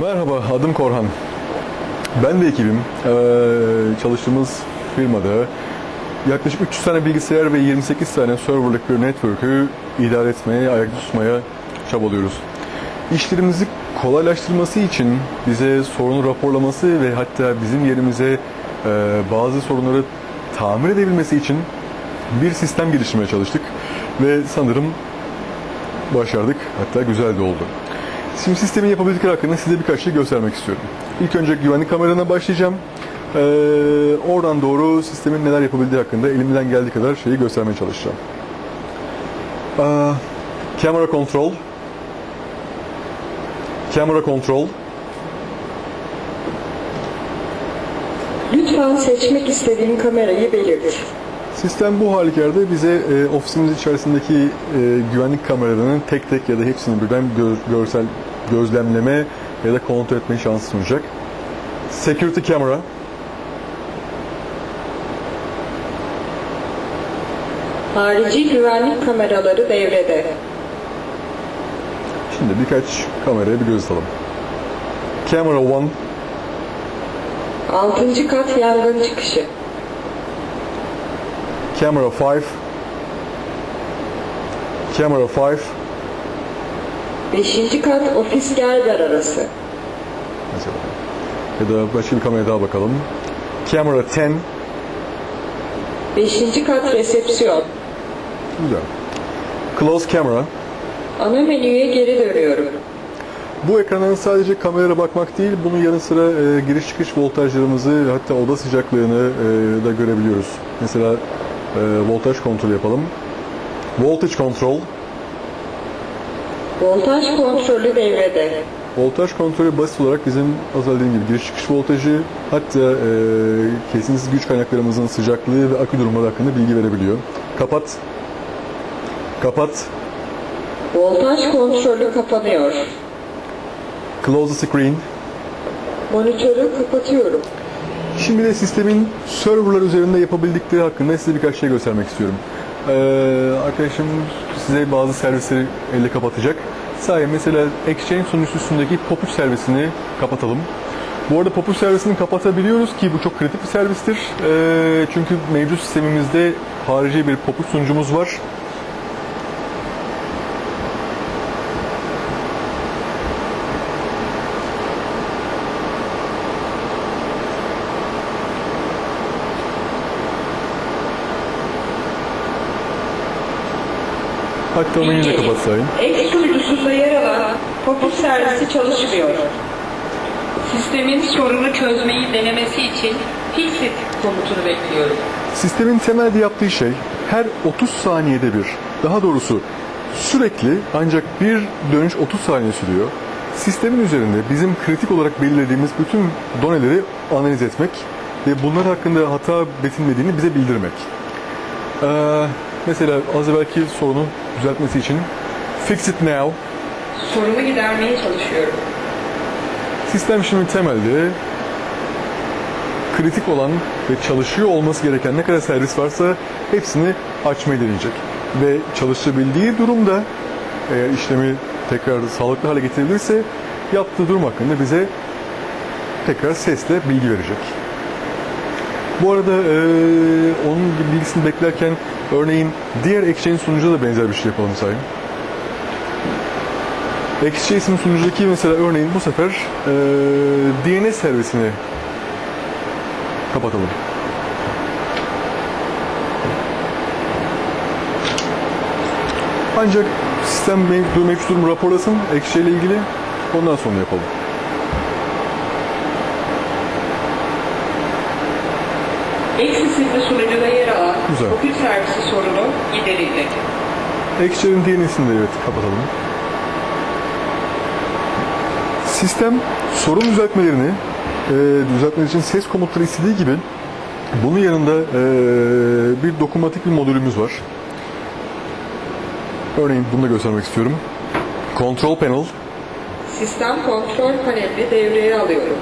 Merhaba, adım Korhan. Ben de ekibim. Çalıştığımız firmada yaklaşık 300 tane bilgisayar ve 28 tane serverlık bir network'ü idare etmeye, ayakta tutmaya çabalıyoruz. İşlerimizi kolaylaştırması için bize sorunu raporlaması ve hatta bizim yerimize bazı sorunları tamir edebilmesi için bir sistem geliştirmeye çalıştık ve sanırım başardık. Hatta güzel de oldu. Şimdi sistemin yapabildikleri hakkında size birkaç şey göstermek istiyorum. İlk önce güvenlik kamerana başlayacağım. Ee, oradan doğru sistemin neler yapabildiği hakkında elimden geldiği kadar şeyi göstermeye çalışacağım. Aa, camera control. Camera control. Lütfen seçmek istediğin kamerayı belirt. Sistem bu halükarda bize e, ofisimiz içerisindeki e, güvenlik kameralarının tek tek ya da hepsini birden gö- görsel gözlemleme ya da kontrol etme şansı sunacak. Security camera. Harici güvenlik kameraları devrede. Şimdi birkaç kameraya bir göz atalım. Camera 1, 6. kat yangın çıkışı. camera 5, camera 5, 5. kat ofis gerber arası. mesela. Ya da başka bir kameraya daha bakalım. Camera 10, 5. kat resepsiyon. güzel. Close camera, Ana menüye geri dönüyorum. Bu ekrandan sadece kameraya bakmak değil, bunun yanı sıra e, giriş çıkış voltajlarımızı hatta oda sıcaklığını e, da görebiliyoruz. Mesela e, voltaj kontrolü yapalım. Voltage control. Voltaj kontrolü devrede. Voltaj kontrolü basit olarak bizim az önce dediğim gibi giriş çıkış voltajı, hatta e, kesintisiz güç kaynaklarımızın sıcaklığı ve akü durumları hakkında bilgi verebiliyor. Kapat. Kapat. Voltaj kontrolü kapanıyor. Close the screen. Monitörü kapatıyorum. Şimdi de sistemin serverlar üzerinde yapabildikleri hakkında size birkaç şey göstermek istiyorum. Ee, arkadaşım size bazı servisleri elle kapatacak. Sahi mesela Exchange sunucusu üstündeki POP3 servisini kapatalım. Bu arada POP3 servisini kapatabiliyoruz ki bu çok kritik bir servistir. Ee, çünkü mevcut sistemimizde harici bir POP3 sunucumuz var. Hatta onu yine kapatsayım. X sunucusunda yer alan POP servisi çalışmıyor. Sistemin sorunu çözmeyi denemesi için fixit komutunu bekliyorum. Sistemin temelde yaptığı şey her 30 saniyede bir, daha doğrusu sürekli ancak bir dönüş 30 saniye sürüyor. Sistemin üzerinde bizim kritik olarak belirlediğimiz bütün doneleri analiz etmek ve bunlar hakkında hata betinmediğini bize bildirmek. Ee, mesela az evvelki sorunu düzeltmesi için fix it now Sorunu gidermeye çalışıyorum. Sistem şimdi temelde kritik olan ve çalışıyor olması gereken ne kadar servis varsa hepsini açmayı deneyecek. Ve çalışabildiği durumda eğer işlemi tekrar sağlıklı hale getirebilirse yaptığı durum hakkında bize tekrar sesle bilgi verecek. Bu arada eee, onun bilgisini beklerken örneğin diğer Exchange sunucuda da benzer bir şey yapalım sayın. XJS'in sunucudaki mesela örneğin bu sefer eee DNS servisini kapatalım. Ancak sistem mev- mevcut durumu raporlasın ile ilgili ondan sonra yapalım. İsimli sunucuda yer alan Güzel. POP3 servisi sorunu giderildi. XJ'nin DNS'ini de evet kapatalım. Sistem sorun düzeltmelerini e, düzeltmek için ses komutları istediği gibi bunun yanında e, bir dokunmatik bir modülümüz var. Örneğin bunu da göstermek istiyorum. Control Panel Sistem kontrol panelini devreye alıyorum.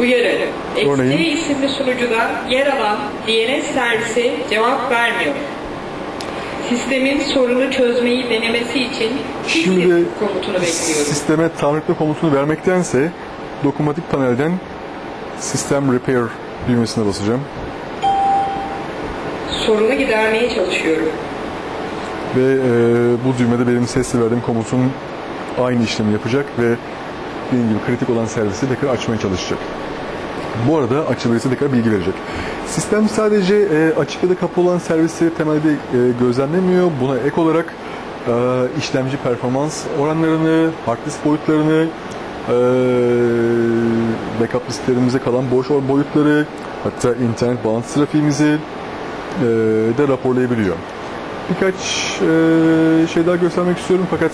Uyarı. Örneğin? XC isimli sunucuda yer alan DNS servisi cevap vermiyor. Sistemin sorunu çözmeyi denemesi için Şimdi fix komutunu bekliyorum. sisteme etme komutunu vermektense dokunmatik panelden System Repair düğmesine basacağım. Sorunu gidermeye çalışıyorum. Ve e, bu düğmede benim sesli verdiğim komutun aynı işlemi yapacak ve dediğim gibi kritik olan servisi tekrar açmaya çalışacak. Bu arada açılırsa tekrar bilgi verecek. Sistem sadece e, açık ya da kapalı olan servisi temelde e, gözlemlemiyor. Buna ek olarak e, işlemci performans oranlarını, hard disk boyutlarını, e, backup disklerimize kalan boş boyutları, hatta internet bağlantı trafiğimizi e, de raporlayabiliyor. Birkaç e, şey daha göstermek istiyorum fakat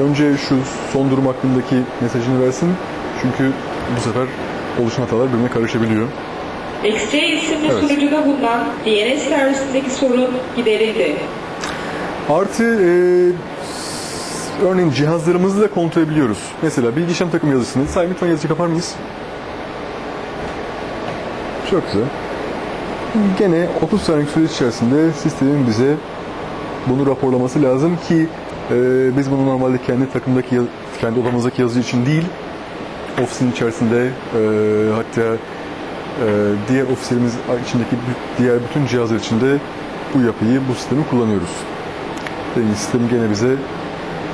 önce şu son durum hakkındaki mesajını versin. Çünkü bu sefer oluşan hatalar birbirine karışabiliyor. XC isimli Evet. sunucuda bulunan DNS servisindeki sorun giderildi. Artı e, örneğin cihazlarımızı da kontrol edebiliyoruz. Mesela bilgisayar takım yazısını. Say lütfen yazıcı kapar mıyız? Çok güzel. Gene 30 saniye süreç içerisinde sistemin bize bunu raporlaması lazım ki e, biz bunu normalde kendi takımdaki kendi odamızdaki yazıcı için değil ofisin içerisinde e, hatta e, diğer ofislerimiz içindeki diğer bütün cihazlar içinde bu yapıyı, bu sistemi kullanıyoruz. Yani sistem gene bize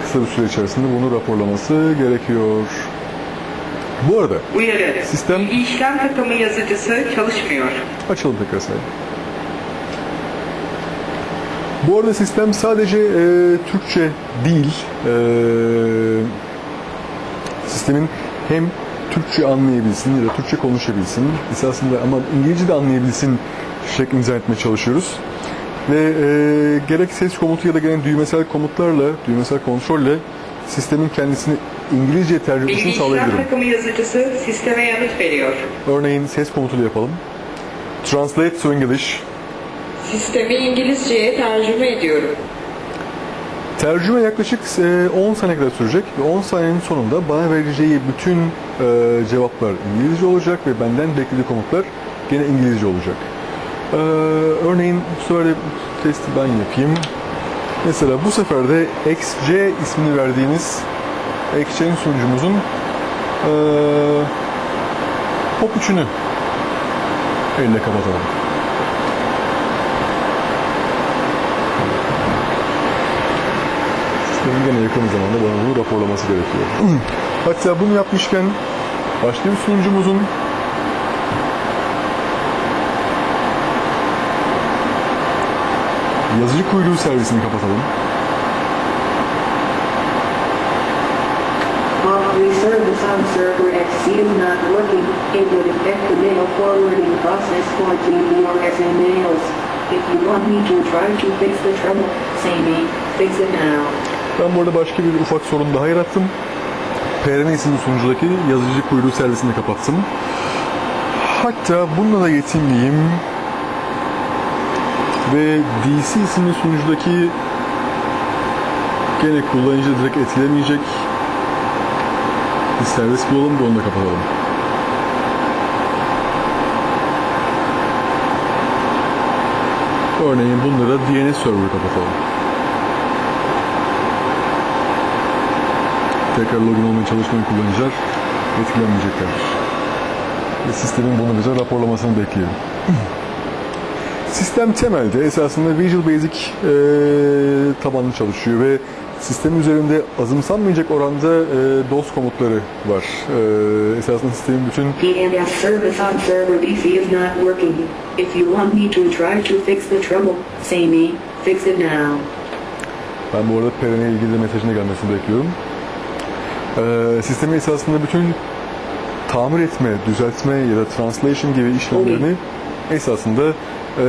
kısa bir süre içerisinde bunu raporlaması gerekiyor. Bu arada Uyarı. Sistem- işlem takımı yazıcısı çalışmıyor. Açalım tekrar sayı. Bu arada sistem sadece e, Türkçe değil, e, sistemin hem Türkçe anlayabilsin ya da Türkçe konuşabilsin, esasında ama İngilizce de anlayabilsin şeklinde dizayn etmeye çalışıyoruz. Ve e, gerek ses komutu ya da gelen düğmesel komutlarla, düğmesel kontrolle sistemin kendisini İngilizce tercümesini sağlayabilirim. takımı yazıcısı sisteme yanıt veriyor. Örneğin ses komutuyla yapalım. Translate to English. Sistemi İngilizceye tercüme ediyorum. Tercüme yaklaşık e, 10 saniye kadar sürecek ve 10 saniyenin sonunda bana vereceği bütün e, cevaplar İngilizce olacak ve benden beklediği komutlar gene İngilizce olacak. E, örneğin bu sefer de testi ben yapayım. Mesela bu sefer de XC ismini verdiğimiz Exchange sunucumuzun e, pop 3'ünü elle kapatalım. Gene yakın zamanda bana bunu raporlaması gerekiyor. Hatta bunu yapmışken başka bir sunucumuzun yazıcı kuyruğu servisini kapatalım. If you want me to try to the trouble, say me, fix it now. Ben burada başka bir ufak sorun daha yarattım. PRN sunucudaki yazıcı kuyruğu servisini kapattım. Hatta bununla da yetinmeyeyim. Ve DC isimli sunucudaki gene kullanıcı direkt etkilemeyecek bir servis bulalım da onu da kapatalım. Örneğin bunlara DNS server kapatalım. Tekrar login olmaya çalışmayan kullanıcılar etkilenmeyecekler. Ve sistemin bunu bize raporlamasını bekliyorum. Sistem temelde esasında Visual Basic e, tabanlı çalışıyor ve sistem üzerinde azımsanmayacak oranda e, DOS komutları var. E, esasında sistemin bütün DNS service on server DC is not working. If you want me to try to fix the trouble, say me, fix it now. Ben bu arada Peren'e ilgili de mesajın da gelmesini bekliyorum. Ee, sistemi esasında bütün tamir etme, düzeltme ya da translation gibi işlemlerini esasında e,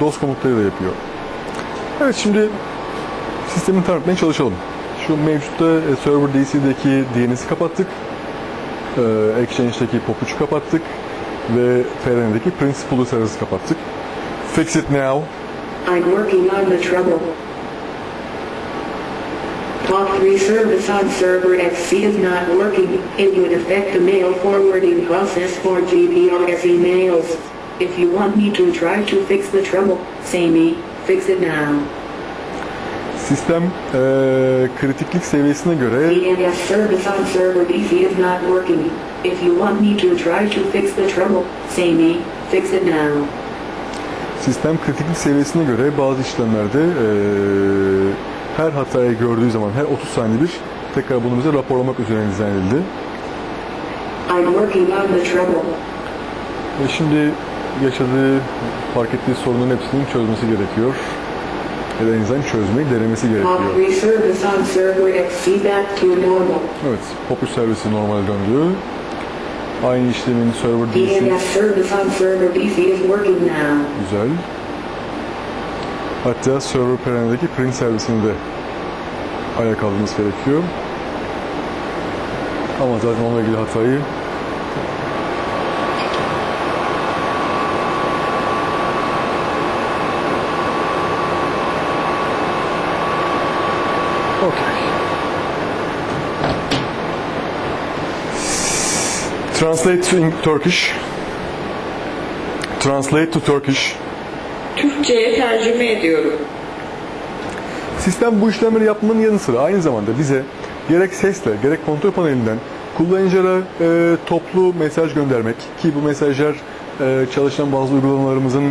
DOS komutlarıyla yapıyor. Evet şimdi sistemi tanıtmaya çalışalım. Şu mevcutta e, Server DC'deki DNS'i kapattık. E, Exchange'deki POP3'ü kapattık. Ve FRN'deki Principal'ı servisi kapattık. Fix it now. I'm working on the trouble. Authority service on server XC is not working. It would affect the mail forwarding process for GPRS emails. If you want me to try to fix the trouble, say me, fix it now. Sistem e, kritiklik seviyesine göre DNS service on server DC is not working. If you want me to try to fix the trouble, say me, fix it now. Sistem kritiklik seviyesine göre bazı işlemlerde eee, her hatayı gördüğü zaman her 30 saniye bir tekrar bunu bize raporlamak üzerine dizayn edildi. Ve şimdi yaşadığı, fark ettiği sorunların hepsinin çözmesi gerekiyor. Ya da azından çözmeyi denemesi gerekiyor. Normal. Evet, popüs servisi normale döndü. Aynı işlemin server DC DNS service on server DC is working now. güzel. Hatta server perenedeki print servisini de ayağa kaldırması gerekiyor. Ama zaten onunla ilgili hatayı Okey. Translate to Turkish. Translate to Turkish. Türkçe'ye tercüme ediyorum. Sistem bu işlemleri yapmanın yanı sıra aynı zamanda bize gerek sesle gerek kontrol panelinden kullanıcılara e, toplu mesaj göndermek ki bu mesajlar e, çalışan bazı uygulamalarımızın e,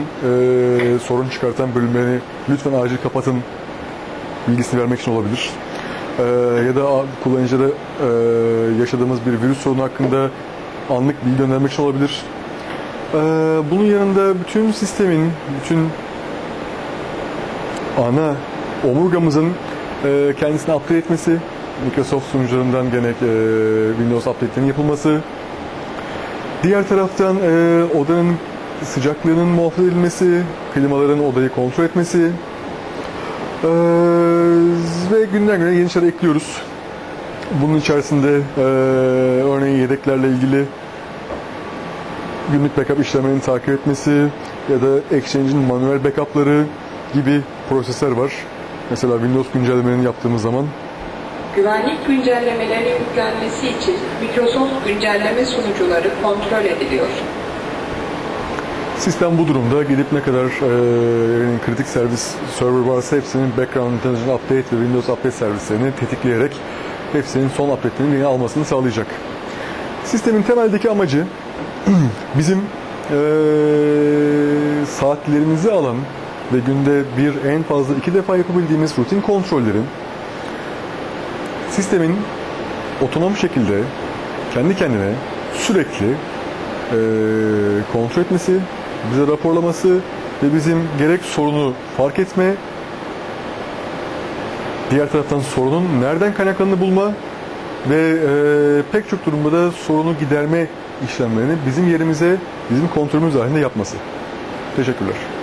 sorun çıkartan bölümlerini lütfen acil kapatın bilgisini vermek için olabilir. E, ya da a- kullanıcılara e, yaşadığımız bir virüs sorunu hakkında anlık bilgi göndermek için olabilir. E, bunun yanında bütün sistemin, bütün ana omurgamızın e, kendisini upgrade etmesi, Microsoft sunucularından gene e, Windows update'lerinin yapılması, diğer taraftan e, odanın sıcaklığının muhafaza edilmesi, klimaların odayı kontrol etmesi e, ve günden güne yeni şeyler ekliyoruz. Bunun içerisinde e, örneğin yedeklerle ilgili günlük backup işlemlerini takip etmesi ya da Exchange'in manuel backup'ları gibi prosesler var. Mesela Windows güncellemelerini yaptığımız zaman Güvenlik güncellemelerinin yüklenmesi için Microsoft güncelleme sunucuları kontrol ediliyor. sistem bu durumda gidip ne kadar e, yani kritik servis server varsa hepsinin background intelligence update ve Windows update servislerini tetikleyerek hepsinin son update'lerini yine almasını sağlayacak. Sistemin temeldeki amacı bizim e, saatlerimizi alan ve günde bir en fazla iki defa yapabildiğimiz rutin kontrollerin sistemin otonom şekilde kendi kendine sürekli e, kontrol etmesi, bize raporlaması ve bizim gerek sorunu fark etme, diğer taraftan sorunun nereden kaynaklandığını bulma ve e, pek çok durumda da sorunu giderme işlemlerini bizim yerimize, bizim kontrolümüz dahilinde yapması. Teşekkürler.